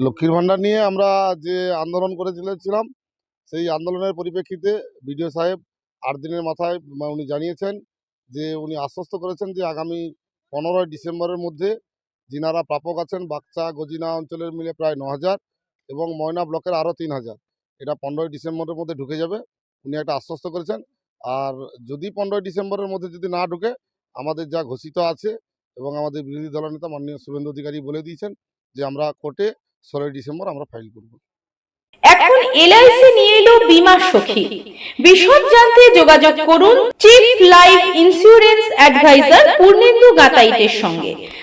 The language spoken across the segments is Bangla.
লক্ষ্মীর ভাণ্ডার নিয়ে আমরা যে আন্দোলন করে চলেছিলাম সেই আন্দোলনের পরিপ্রেক্ষিতে বিডিও সাহেব আট দিনের মাথায় উনি জানিয়েছেন যে উনি আশ্বস্ত করেছেন যে আগামী পনেরোই ডিসেম্বরের মধ্যে যিনারা প্রাপক আছেন বাচ্চা গজিনা অঞ্চলের মিলে প্রায় ন হাজার এবং ময়না ব্লকের আরও তিন হাজার। এটা পনেরোই ডিসেম্বরের মধ্যে ঢুকে যাবে, উনি একটা আশ্বস্ত করেছেন। আর যদি পনেরোই ডিসেম্বরের মধ্যে যদি না ঢুকে, আমাদের যা ঘোষিত আছে এবং আমাদের বিরোধী দলনেতা মাননীয় শুভেন্দু অধিকারী বলে দিয়েছেন যে আমরা কোর্টে ষোলোই ডিসেম্বর আমরা ফাইল করব। এখন এলআইসি নিয়ে এলো বীমা সখী। বিশদ জানতে যোগাযোগ করুন chief life insurance advisor Purnendu গাতাইতের সঙ্গে।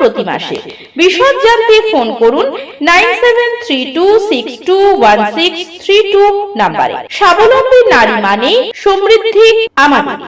প্রতি মাসে। বিশদ জানতে ফোন করুন nine seven three two six two one six three two নাম্বারে। স্বাবলম্বী নারী মানে সমৃদ্ধি আমাদের